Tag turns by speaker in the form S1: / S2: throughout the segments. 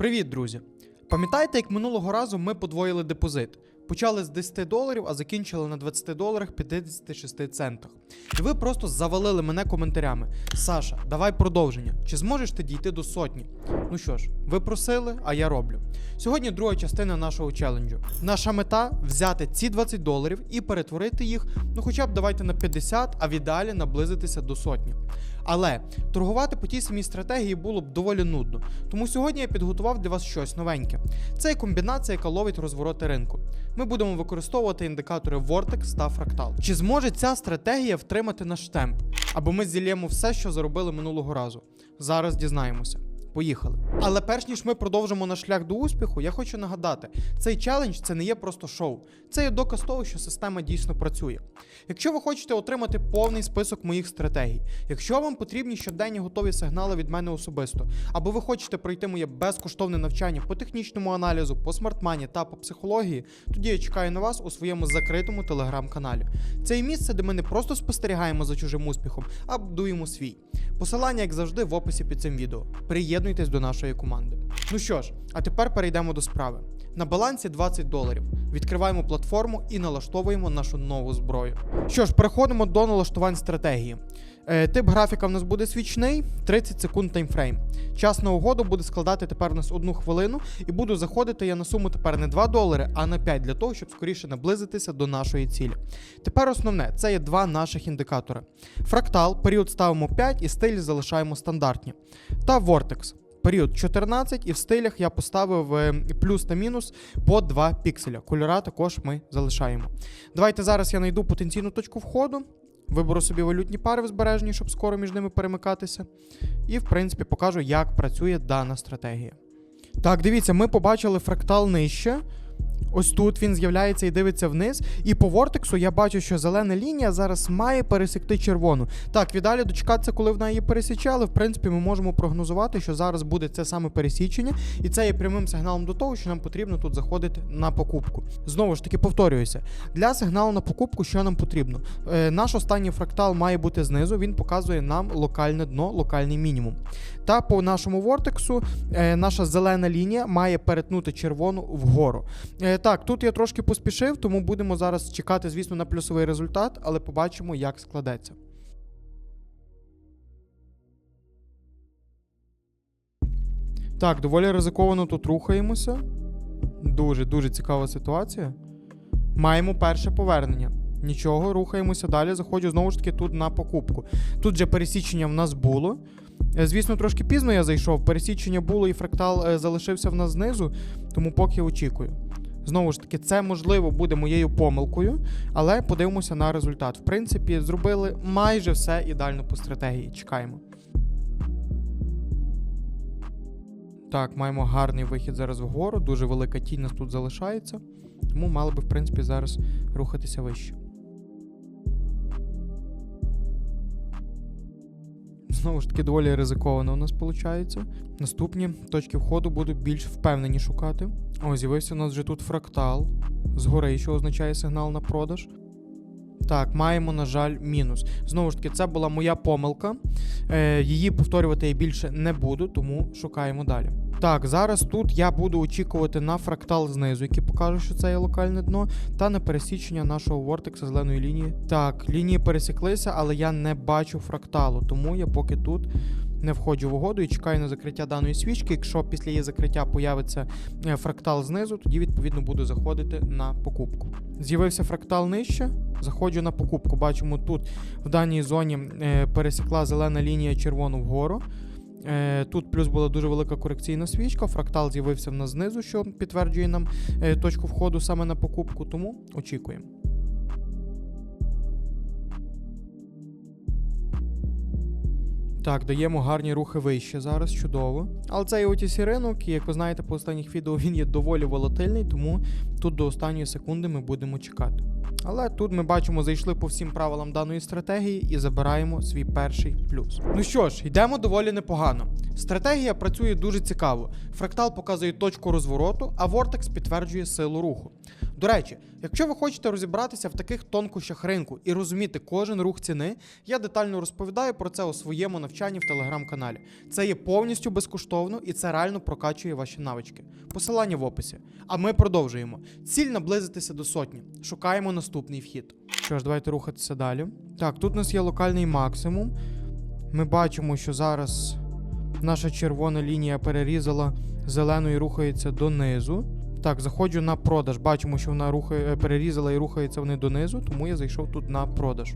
S1: Привіт, друзі! Пам'ятаєте, як минулого разу ми подвоїли депозит? Почали з 10 доларів, а закінчили на 20 доларах 56 центах. І ви просто завалили мене коментарями. Саша, давай продовження. Чи зможеш ти дійти до сотні? Ну що ж, ви просили, а я роблю. Сьогодні друга частина нашого челенджу. Наша мета взяти ці 20 доларів і перетворити їх, ну хоча б давайте на 50, а в ідеалі наблизитися до сотні. Але торгувати по тій самій стратегії було б доволі нудно. Тому сьогодні я підготував для вас щось новеньке. Це комбінація, яка ловить розвороти ринку. Ми будемо використовувати індикатори Vortex та Fractal. Чи зможе ця стратегія втримати наш темп? Або ми зілємо все, що заробили минулого разу? Зараз дізнаємося. Поїхали. Але перш ніж ми продовжимо наш шлях до успіху, я хочу нагадати: цей челендж це не є просто шоу, це є доказ того, що система дійсно працює. Якщо ви хочете отримати повний список моїх стратегій, якщо вам потрібні щоденні готові сигнали від мене особисто, або ви хочете пройти моє безкоштовне навчання по технічному аналізу, по смартмані та по психології, тоді я чекаю на вас у своєму закритому телеграм-каналі. Це і місце, де ми не просто спостерігаємо за чужим успіхом, а будуємо свій. Посилання, як завжди, в описі під цим відео. Приєднуйтесь до нашої команди. Ну що ж, а тепер перейдемо до справи. На балансі 20 доларів. Відкриваємо платформу і налаштовуємо нашу нову зброю. Що ж, переходимо до налаштувань стратегії. Е, тип графіка в нас буде свічний, 30 секунд таймфрейм. Час на угоду буде складати тепер у нас одну хвилину, і буду заходити я на суму тепер не 2 долари, а на 5 для того, щоб скоріше наблизитися до нашої цілі. Тепер основне це є два наших індикатори. Фрактал, період ставимо 5 і стиль залишаємо стандартні. Та Vortex. Період 14, і в стилях я поставив е, плюс та мінус по 2 пікселя. Кольора також ми залишаємо. Давайте зараз я знайду потенційну точку входу. Виберу собі валютні пари в збереженні, щоб скоро між ними перемикатися. І, в принципі, покажу, як працює дана стратегія. Так, дивіться, ми побачили фрактал нижче. Ось тут він з'являється і дивиться вниз. І по вортексу я бачу, що зелена лінія зараз має пересекти червону. Так, віддалі дочекатися, коли вона її пересіче, але в принципі ми можемо прогнозувати, що зараз буде це саме пересічення, і це є прямим сигналом до того, що нам потрібно тут заходити на покупку. Знову ж таки, повторююся, для сигналу на покупку, що нам потрібно? Е, наш останній фрактал має бути знизу, він показує нам локальне дно, локальний мінімум. Та по нашому вортексу е, наша зелена лінія має перетнути червону вгору. Е, так, тут я трошки поспішив, тому будемо зараз чекати, звісно, на плюсовий результат, але побачимо, як складеться. Так, доволі ризиковано тут рухаємося. Дуже, дуже цікава ситуація. Маємо перше повернення. Нічого, рухаємося далі. Заходжу знову ж таки тут на покупку. Тут же пересічення в нас було. Е, Звісно, трошки пізно я зайшов. Пересічення було і фрактал е, залишився в нас знизу, тому поки очікую. Знову ж таки, це можливо буде моєю помилкою, але подивимося на результат. В принципі, зробили майже все ідеально по стратегії. Чекаємо. Так, маємо гарний вихід зараз вгору. Дуже велика тінь нас тут залишається. Тому мали би, в принципі, зараз рухатися вище. Знову ж таки, доволі ризиковано у нас виходить. Наступні точки входу буду більш впевнені шукати. О, з'явився у нас вже тут фрактал згори, що означає сигнал на продаж. Так, маємо, на жаль, мінус. Знову ж таки, це була моя помилка. Е, її повторювати я більше не буду, тому шукаємо далі. Так, зараз тут я буду очікувати на фрактал знизу, який покаже, що це є локальне дно, та на пересічення нашого вортекса зеленої лінії. Так, лінії пересіклися, але я не бачу фракталу, тому я поки тут не входжу в угоду і чекаю на закриття даної свічки. Якщо після її закриття появиться е, фрактал знизу, тоді відповідно буду заходити на покупку. З'явився фрактал нижче. Заходжу на покупку. Бачимо, тут в даній зоні е, пересікла зелена лінія червону вгору. Е, Тут плюс була дуже велика корекційна свічка. Фрактал з'явився в нас знизу, що підтверджує нам е, точку входу саме на покупку, тому очікуємо. Так, даємо гарні рухи вище зараз, чудово. Але це і OTC ринок, як ви знаєте, по останніх відео він є доволі волатильний, тому тут до останньої секунди ми будемо чекати. Але тут ми бачимо, зайшли по всім правилам даної стратегії і забираємо свій перший плюс. Ну що ж, йдемо доволі непогано. Стратегія працює дуже цікаво. Фрактал показує точку розвороту, а Vortex підтверджує силу руху. До речі, якщо ви хочете розібратися в таких тонкощах ринку і розуміти кожен рух ціни, я детально розповідаю про це у своєму навчанні в телеграм-каналі. Це є повністю безкоштовно і це реально прокачує ваші навички. Посилання в описі. А ми продовжуємо. Ціль наблизитися до сотні. Шукаємо наступний вхід. Що ж, давайте рухатися далі. Так, тут у нас є локальний максимум. Ми бачимо, що зараз наша червона лінія перерізала зелену і рухається донизу. Так, заходжу на продаж. Бачимо, що вона рухає, перерізала і рухається вони донизу, тому я зайшов тут на продаж.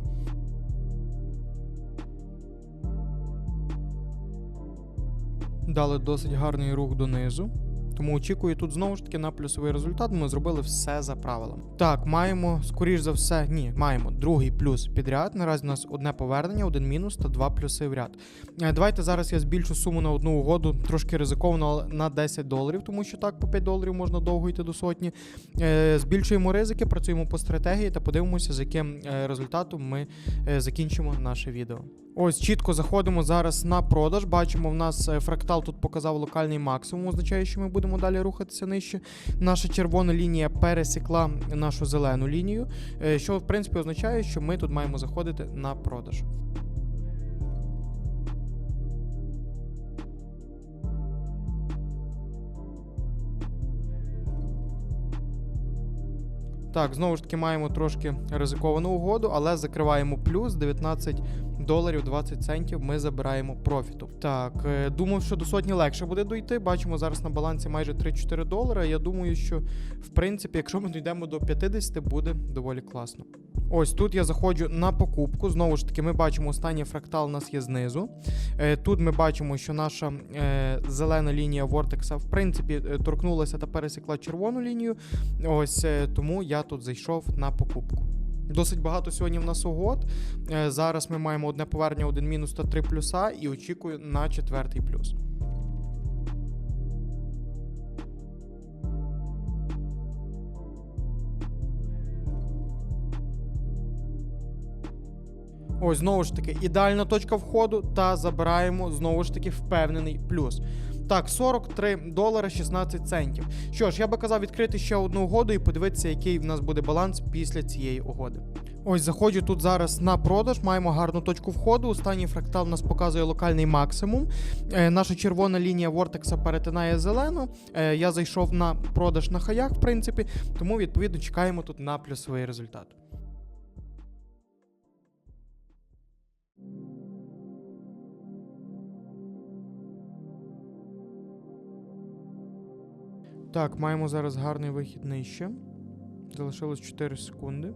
S1: Дали досить гарний рух донизу. Тому очікую тут знову ж таки на плюсовий результат. Ми зробили все за правилами. Так, маємо, скоріш за все, ні, маємо другий плюс підряд. Наразі у нас одне повернення, один мінус та два плюси в ряд. Е, Давайте зараз я збільшу суму на одну угоду, трошки ризиковано але на 10 доларів, тому що так по 5 доларів можна довго йти до сотні. Е, Збільшуємо ризики, працюємо по стратегії та подивимося, з яким е, результатом ми закінчимо наше відео. Ось чітко заходимо зараз на продаж. Бачимо, в нас е, фрактал тут показав локальний максимум, означає, що ми будемо далі рухатися нижче. Наша червона лінія пересікла нашу зелену лінію, е, що в принципі означає, що ми тут маємо заходити на продаж. Так, знову ж таки маємо трошки ризиковану угоду, але закриваємо плюс 19 доларів 20 центів. Ми забираємо профіту. Так, е, думав, що до сотні легше буде дойти. Бачимо зараз на балансі майже 3-4 долари. Я думаю, що в принципі, якщо ми дійдемо до 50, буде доволі класно. Ось тут я заходжу на покупку. Знову ж таки, ми бачимо, останній фрактал у нас є знизу. Е, Тут ми бачимо, що наша е, зелена лінія Вортекса в принципі торкнулася та пересікла червону лінію. Ось тому я тут зайшов на покупку. Досить багато сьогодні в нас угод. Е, Зараз ми маємо одне повернення, один мінус та три плюса, і очікую на четвертий плюс. Ось знову ж таки ідеальна точка входу, та забираємо знову ж таки впевнений плюс. Так, 43 долари 16 центів. Що ж, я би казав відкрити ще одну угоду і подивитися, який в нас буде баланс після цієї угоди. Ось заходжу тут зараз на продаж. Маємо гарну точку входу. Останній фрактал у нас показує локальний максимум. Е, наша червона лінія Вортекса перетинає зелену. Е, я зайшов на продаж на хаях, в принципі, тому відповідно чекаємо тут на плюсовий результат. Так, маємо зараз гарний вихід нижче. Залишилось 4 секунди.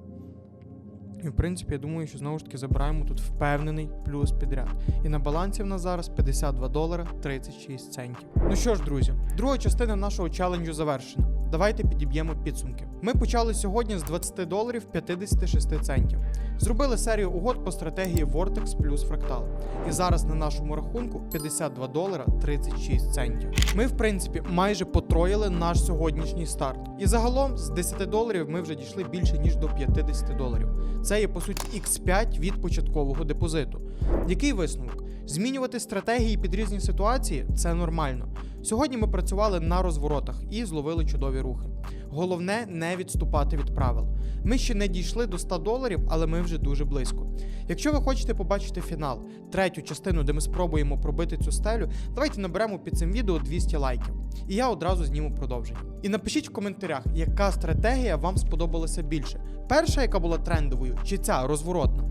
S1: І в принципі, я думаю, що знову ж таки забираємо тут впевнений плюс підряд. І на балансі в нас зараз 52 долара 36 центів. Ну що ж, друзі, друга частина нашого челенджу завершена. Давайте підіб'ємо підсумки. Ми почали сьогодні з 20 доларів 56 центів. Зробили серію угод по стратегії Vortex плюс фрактал. І зараз на нашому рахунку 52 долара 36 центів. Ми, в принципі, майже потроїли наш сьогоднішній старт. І загалом з 10 доларів ми вже дійшли більше ніж до 50 доларів. Це є по суті X5 від початкового депозиту. Який висновок? Змінювати стратегії під різні ситуації це нормально. Сьогодні ми працювали на розворотах і зловили чудові рухи. Головне не відступати від правил. Ми ще не дійшли до 100 доларів, але ми вже дуже близько. Якщо ви хочете побачити фінал, третю частину, де ми спробуємо пробити цю стелю, давайте наберемо під цим відео 200 лайків. І я одразу зніму продовження. І напишіть в коментарях, яка стратегія вам сподобалася більше. Перша, яка була трендовою, чи ця розворотна.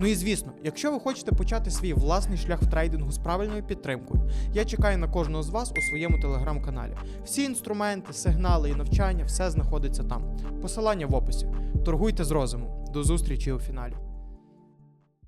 S1: Ну і звісно, якщо ви хочете почати свій власний шлях в трейдингу з правильною підтримкою, я чекаю на кожного з вас у своєму телеграм-каналі. Всі інструменти, сигнали і навчання все знаходиться там. Посилання в описі. Торгуйте з розумом. До зустрічі у фіналі.